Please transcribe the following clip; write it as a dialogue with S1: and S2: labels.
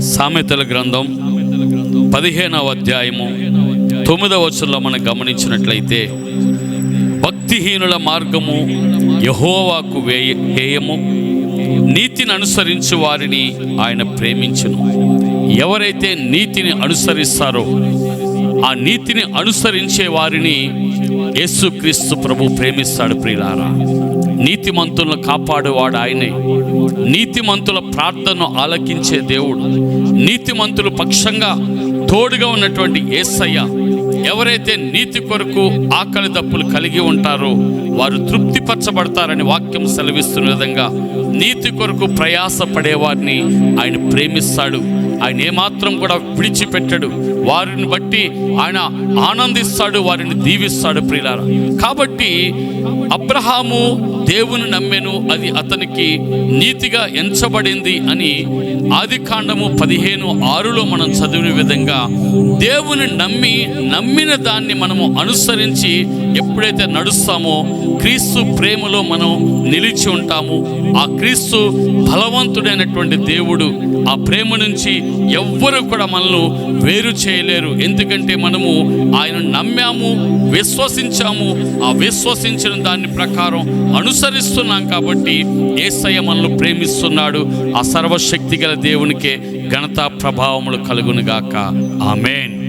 S1: సామెతల గ్రంథం పదిహేనవ అధ్యాయము. తొమ్మిదవ వచనంలో మనం గమనించినట్లయితే భక్తిహీనుల మార్గము యహోవాకు వేయ హేయము నీతిని అనుసరించు వారిని ఆయన ప్రేమించును. ఎవరైతే నీతిని అనుసరిస్తారో ఆ నీతిని అనుసరించే వారిని యేసుక్రీస్తు ప్రభు ప్రేమిస్తాడు ప్రియులారా. నీతిమంతులను కాపాడువాడు ఆయనే. నీతిమంతుల ప్రార్థనను ఆలకించే దేవుడు. నీతిమంతుల పక్షంగా తోడుగా ఉన్నటువంటి యేసయ్య ఎవరైతే నీతి కొరకు ఆకలి దప్పులు కలిగి ఉంటారో వారు తృప్తిపరచబడతారని వాక్యం సెలవిస్తున్న విధంగా నీతి కొరకు ప్రయాస పడేవారిని ఆయన ప్రేమిస్తాడు. ఆయన ఏమాత్రం కూడా విడిచిపెట్టడు. వారిని బట్టి ఆయన ఆనందిస్తాడు వారిని దీవిస్తాడు ప్రియులారా. కాబట్టి అబ్రహాము దేవుని నమ్మెను అది అతనికి నీతిగా ఎంచబడింది అని ఆది కాండము పదిహేను ఆరులో మనం చదివిన విధంగా దేవుని నమ్మి నమ్మిన దాన్ని మనము అనుసరించి ఎప్పుడైతే నడుస్తామో క్రీస్తు ప్రేమలో మనం నిలిచి ఉంటాము. ఆ క్రీస్తు బలవంతుడైనటువంటి దేవుడు ఆ ప్రేమ నుంచి ఎవ్వరు కూడా మనల్ని వేరు చేయలేరు. ఎందుకంటే మనము ఆయన నమ్మాము విశ్వసించాము. ఆ విశ్వసించిన దాని ప్రకారం అనుసరిస్తున్నాం కాబట్టి ఏసయ్య మనల్ని ప్రేమిస్తున్నాడు. ఆ సర్వశక్తి గల దేవునికే ఘనత ప్రభావములు కలుగునుగాక. ఆమెన్.